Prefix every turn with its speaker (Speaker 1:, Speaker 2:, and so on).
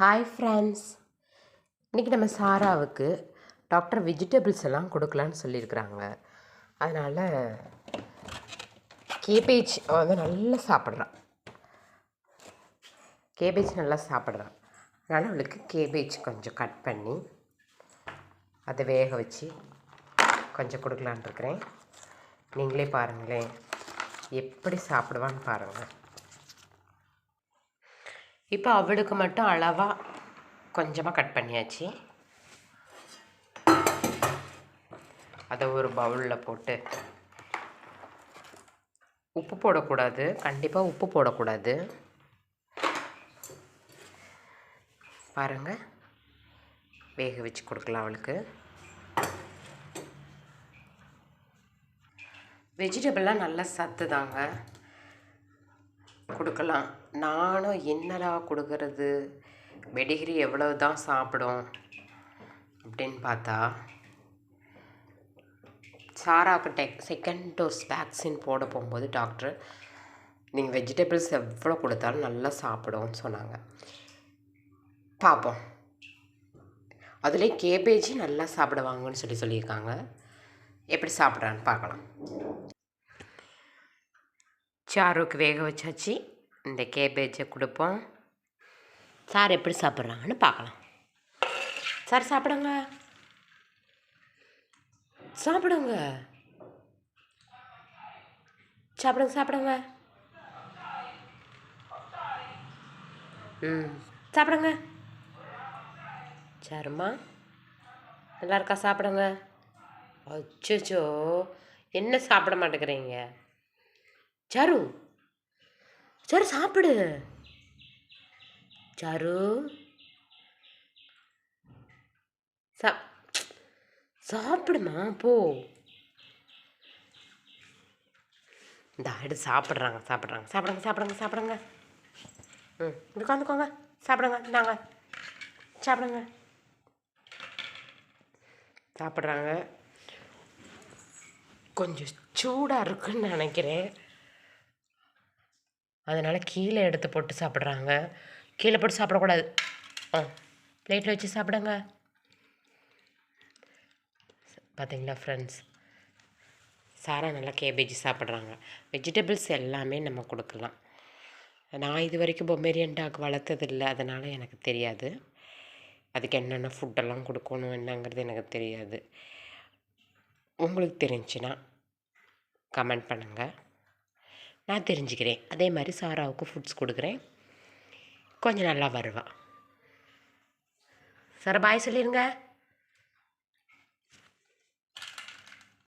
Speaker 1: Hi friends இன்றைக்கி நம்ம சாராவுக்கு doctor vegetables எல்லாம் கொடுக்கலான்னு சொல்லியிருக்கிறாங்க. அதனால் கேபேஜ் வந்து நல்லா சாப்பிட்றான். கேபேஜ் நல்லா சாப்பிட்றான். அதனால் அவளுக்கு கேபேஜ் கொஞ்சம் கட் பண்ணி அதை வேக வச்சு கொஞ்சம் கொடுக்கலான் இருக்கிறேன். நீங்களே பாருங்களேன் எப்படி சாப்பிடுவான்னு பாருங்கள் இப்போ அவளுக்கு மட்டும் அளவாக கொஞ்சமாக கட் பண்ணியாச்சு. அதை ஒரு பவுலில் போட்டு உப்பு போடக்கூடாது. கண்டிப்பாக உப்பு போடக்கூடாது. பாருங்கள் வேக வச்சு கொடுக்கலாம் அவளுக்கு. வெஜிடபிள்லாம் நல்லா சத்து தாங்க கொடுக்கலாம். நானும் என்னடா கொடுக்கறது? வெடிகிரி எவ்வளவு தான் சாப்பிடும்? அப்படின்னு பார்த்தா சாராக்கு டெக் செகண்ட் டோஸ் வேக்சின் போட போகும்போது டாக்டர் நீங்கள் வெஜிடபிள்ஸ் எவ்வளோ கொடுத்தாலும் நல்லா சாப்பிடும்னு சொன்னாங்க. பார்ப்போம் அதுலேயே கேபேஜி நல்லா சாப்பிடுவாங்கன்னு சொல்லி சொல்லியிருக்காங்க. எப்படி சாப்பிட்றான்னு பார்க்கலாம். சாருக்கு வேக வச்சாச்சு. இந்த கேபேஜை கொடுப்போம். சார் எப்படி சாப்பிட்றாங்கன்னு பார்க்கலாம். சார் சாப்பிடுங்க. சாப்பிடுங்க. சாப்பிடுங்க சாப்பிடுங்க. ம் சாப்பிடுங்க. சரிம்மா நல்லா இருக்கா? சாப்பிடுங்க. அச்சோ என்ன சாப்பிட மாட்டேங்கிறீங்க? சாரு சாரு சாப்பிடு. சாரு சா சாப்பிடுமா போ. இந்த ஆடு சாப்பிட்றாங்க சாப்பிட்றாங்க சாப்பிடுங்க சாப்பிடுங்க சாப்பிடுங்க ம் உட்காந்துக்கோங்க சாப்பிடுங்க இந்தாங்க. சாப்பிடுங்க. சாப்பிட்றாங்க. கொஞ்சம் சூடாக இருக்குன்னு நினைக்கிறேன். அதனால் கீழே எடுத்து போட்டு சாப்பிட்றாங்க. கீழே போட்டு சாப்பிடக்கூடாது. ஆ பிளேட்டில் வச்சு சாப்பிடுங்க. பார்த்தீங்களா ஃப்ரெண்ட்ஸ் சாரா நல்லா கேபேஜ் சாப்பிட்றாங்க. வெஜிடபிள்ஸ் எல்லாமே நம்ம கொடுக்கலாம். நான் இது வரைக்கும் பொமேரியன் டாக் வளர்த்ததில்லை. அதனால் எனக்கு தெரியாது. அதுக்கு என்னென்ன ஃபுட்டெல்லாம் கொடுக்கணும் என்னங்கிறது எனக்கு தெரியாது. உங்களுக்கு தெரிஞ்சுன்னா கமெண்ட் பண்ணுங்கள் நான் தெரிஞ்சுக்கிறேன். அதே மாதிரி சாராவுக்கு ஃபுட்ஸ் கொடுக்குறேன். கொஞ்சம் நல்லா வருவா. சார் பாய் சொல்லிடுங்க